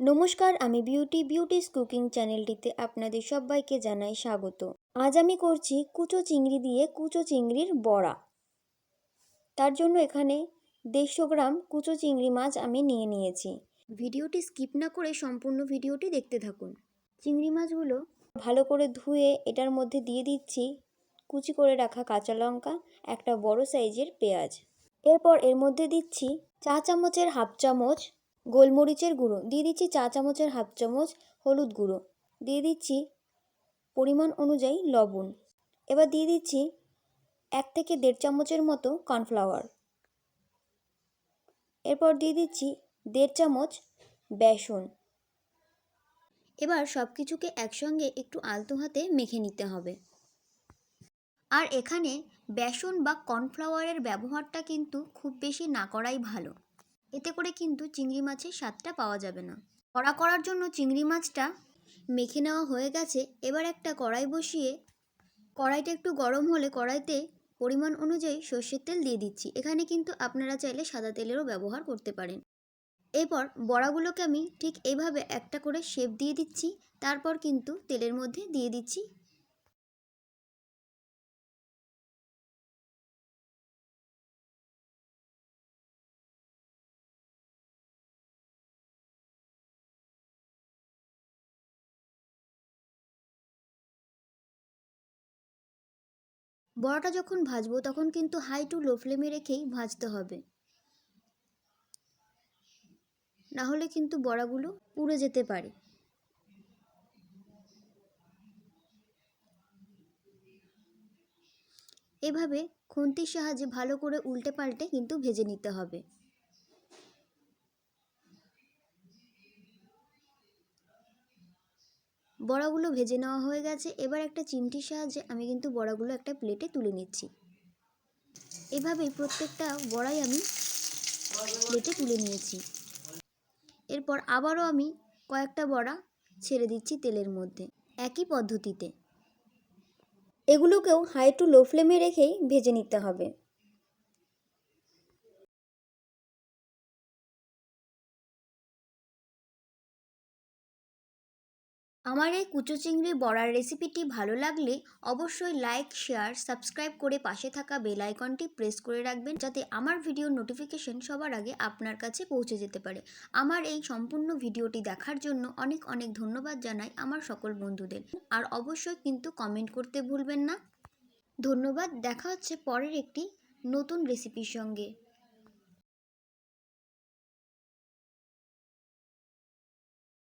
নমস্কার, আমি beauty beauties cooking চ্যানেলটিতে আপনাদের সবাইকে জানাই স্বাগত। আজ আমি করছি কুচো চিংড়ি দিয়ে কুচো চিংড়ির বড়া। তার জন্য এখানে দেড়শো গ্রাম কুচো চিংড়ি মাছ আমি নিয়ে নিয়েছি। ভিডিওটি স্কিপ না করে সম্পূর্ণ ভিডিওটি দেখতে থাকুন। চিংড়ি মাছগুলো ভালো করে ধুয়ে এটার মধ্যে দিয়ে দিচ্ছি কুচি করে রাখা কাঁচা লঙ্কা, একটা বড় সাইজের পেঁয়াজ। এরপর এর মধ্যে দিচ্ছি চা চামচের হাফ চামচ গোলমরিচের গুঁড়ো। দিয়ে দিচ্ছি চা চামচের হাফ চামচ হলুদ গুঁড়ো। দিয়ে দিচ্ছি পরিমাণ অনুযায়ী লবণ। এবার দিয়ে দিচ্ছি এক থেকে দেড় চামচের মতো কর্নফ্লাওয়ার। এরপর দিয়ে দিচ্ছি দেড় চামচ বেসন। এবার সব কিছুকে একসঙ্গে একটু আলতো হাতে মেখে নিতে হবে। আর এখানে বেসন বা কর্নফ্লাওয়ারের ব্যবহারটা কিন্তু খুব বেশি না করাই ভালো। এতে করে কিন্তু চিংড়ি মাছের স্বাদটা পাওয়া যাবে না। কড়া করার জন্য চিংড়ি মাছটা মেখে নেওয়া হয়ে গেছে। এবার একটা কড়াই বসিয়ে কড়াইটা একটু গরম হলে কড়াইতে পরিমাণ অনুযায়ী সর্ষের তেল দিয়ে দিচ্ছি। এখানে কিন্তু আপনারা চাইলে সাদা তেলেরও ব্যবহার করতে পারেন। এরপর বড়াগুলোকে আমি ঠিক এইভাবে একটা করে শেপ দিয়ে দিচ্ছি। তারপর কিন্তু তেলের মধ্যে দিয়ে দিচ্ছি বড়াটা যখন ভাজবো, তখন কিন্তু হাই টু লো ফ্লেমে রেখেই ভাজতে হবে। না হলে কিন্তু বড়াগুলো পুড়ে যেতে পারে। এভাবে খুন্তির সাহায্যে ভালো করে উল্টে পাল্টে কিন্তু ভেজে নিতে হবে। বড়াগুলো ভেজে নেওয়া হয়ে গেছে। এবার একটা চিমটির সাহায্যে আমি কিন্তু বড়াগুলো একটা প্লেটে তুলে নিচ্ছি। এভাবেই প্রত্যেকটা বড়াই আমি প্লেটে তুলে নিয়েছি। এরপর আবারও আমি কয়েকটা বড়া ছেড়ে দিচ্ছি তেলের মধ্যে। একই পদ্ধতিতে। এগুলোকেও হাই টু লো ফ্লেমে রেখেই ভেজে নিতে হবে। আমার এই কুচো চিংড়ি বড়ার রেসিপিটি ভালো লাগলে অবশ্যই লাইক শেয়ার সাবস্ক্রাইব করে পাশে থাকা বেল আইকনটি প্রেস করে রাখবেন যাতে আমার ভিডিওর নোটিফিকেশন সবার আগে আপনার কাছে পৌঁছে যেতে পারে। আমার এই সম্পূর্ণ ভিডিওটি দেখার জন্য অনেক অনেক ধন্যবাদ জানাই আমার সকল বন্ধুদের। আর অবশ্যই কিন্তু কমেন্ট করতে ভুলবেন না। ধন্যবাদ, দেখা হচ্ছে পরের একটি নতুন রেসিপির সঙ্গে।